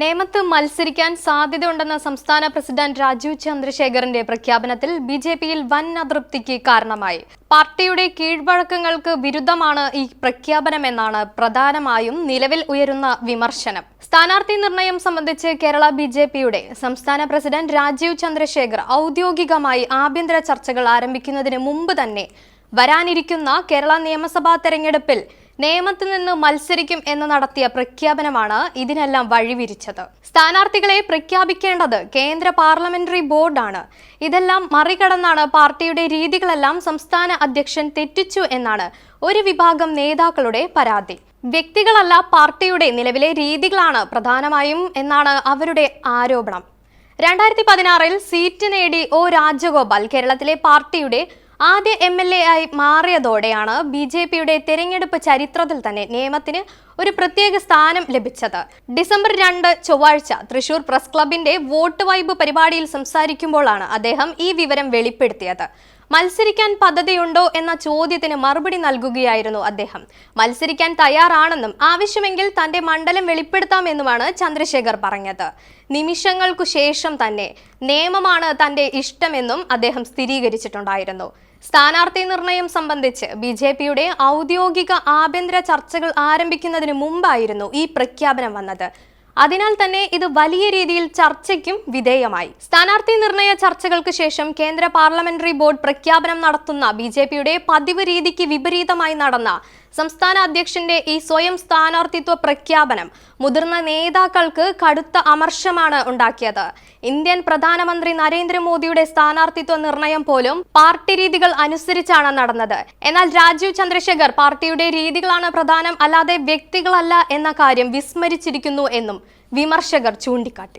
നേമത്ത് മത്സരിക്കാൻ സാധ്യതയുണ്ടെന്ന സംസ്ഥാന പ്രസിഡന്റ് രാജീവ് ചന്ദ്രശേഖറിന്റെ പ്രഖ്യാപനത്തിൽ ബി ജെ പിയിൽ വൻ അതൃപ്തിക്ക് കാരണമായി. പാർട്ടിയുടെ കീഴ്വഴക്കങ്ങൾക്ക് വിരുദ്ധമാണ് ഈ പ്രഖ്യാപനമെന്നാണ് പ്രധാനമായും നിലവിൽ ഉയരുന്ന വിമർശനം. സ്ഥാനാർത്ഥി നിർണയം സംബന്ധിച്ച് കേരള ബി ജെ പിയുടെ സംസ്ഥാന പ്രസിഡന്റ് രാജീവ് ചന്ദ്രശേഖർ ഔദ്യോഗികമായി ആഭ്യന്തര ചർച്ചകൾ ആരംഭിക്കുന്നതിന് മുമ്പ് തന്നെ വരാനിരിക്കുന്ന കേരള നിയമസഭാ തെരഞ്ഞെടുപ്പിൽ നേമത്തിൽ നിന്ന് മത്സരിക്കും എന്ന് നടത്തിയ പ്രഖ്യാപനമാണ് ഇതിനെല്ലാം വഴിവിരിച്ചത്. സ്ഥാനാർത്ഥികളെ പ്രഖ്യാപിക്കേണ്ടത് കേന്ദ്ര പാർലമെന്ററി ബോർഡാണ്. ഇതെല്ലാം മറികടന്നാണ് പാർട്ടിയുടെ രീതികളെല്ലാം സംസ്ഥാന അധ്യക്ഷൻ തെറ്റിച്ചു എന്നാണ് ഒരു വിഭാഗം നേതാക്കളുടെ പരാതി. വ്യക്തികളല്ല പാർട്ടിയുടെ നിലവിലെ രീതികളാണ് പ്രധാനമായും എന്നാണ് അവരുടെ ആരോപണം. രണ്ടായിരത്തി പതിനാറിൽ സീറ്റ് നേടി ഒ രാജഗോപാൽ കേരളത്തിലെ പാർട്ടിയുടെ ആദ്യ എം എൽ എ ആയി മാറിയതോടെയാണ് ബി ജെ പിയുടെ തെരഞ്ഞെടുപ്പ് ചരിത്രത്തിൽ തന്നെ നിയമത്തിന് ഒരു പ്രത്യേക സ്ഥാനം ലഭിച്ചത്. ഡിസംബർ രണ്ട് ചൊവ്വാഴ്ച തൃശൂർ പ്രസ് ക്ലബിന്റെ വോട്ട് വൈബ് പരിപാടിയിൽ സംസാരിക്കുമ്പോഴാണ് അദ്ദേഹം ഈ വിവരം വെളിപ്പെടുത്തിയത്. മത്സരിക്കാൻ പദ്ധതിയുണ്ടോ എന്ന ചോദ്യത്തിന് മറുപടി നൽകുകയായിരുന്നു അദ്ദേഹം. മത്സരിക്കാൻ തയ്യാറാണെന്നും ആവശ്യമെങ്കിൽ തന്റെ മണ്ഡലം വെളിപ്പെടുത്താമെന്നുമാണ് ചന്ദ്രശേഖർ പറഞ്ഞത്. നിമിഷങ്ങൾക്കു ശേഷം തന്നെ നിയമമാണ് തന്റെ ഇഷ്ടമെന്നും അദ്ദേഹം സ്ഥിരീകരിച്ചിട്ടുണ്ടായിരുന്നു. സ്ഥാനാർത്ഥി നിർണയം സംബന്ധിച്ച് ബി ജെ പിയുടെ ഔദ്യോഗിക ആഭ്യന്തര ചർച്ചകൾ ആരംഭിക്കുന്നതിന് മുമ്പായിരുന്നു ഈ പ്രഖ്യാപനം വന്നത്. അതിനാൽ തന്നെ ഇത് വലിയ രീതിയിൽ ചർച്ചയ്ക്കും വിധേയമായി. സ്ഥാനാർത്ഥി നിർണയ ചർച്ചകൾക്ക് ശേഷം കേന്ദ്ര പാർലമെന്ററി ബോർഡ് പ്രഖ്യാപനം നടത്തുന്ന ബി ജെ പിയുടെ പതിവ് രീതിക്ക് വിപരീതമായി നടന്ന സംസ്ഥാന അധ്യക്ഷന്റെ ഈ സ്വയം സ്ഥാനാർത്ഥിത്വ പ്രഖ്യാപനം മുതിർന്ന നേതാക്കൾക്ക് കടുത്ത അമർഷമാണ് ഉണ്ടാക്കിയത്. ഇന്ത്യൻ പ്രധാനമന്ത്രി നരേന്ദ്രമോദിയുടെ സ്ഥാനാർത്ഥിത്വ നിർണയം പോലും പാർട്ടി രീതികൾ അനുസരിച്ചാണ് നടന്നത്. എന്നാൽ രാജീവ് ചന്ദ്രശേഖർ പാർട്ടിയുടെ രീതികളാണ് പ്രധാനം അല്ലാതെ വ്യക്തികളല്ല എന്ന കാര്യം വിസ്മരിച്ചിരിക്കുന്നു എന്നും വിമർശകർ ചൂണ്ടിക്കാട്ടി.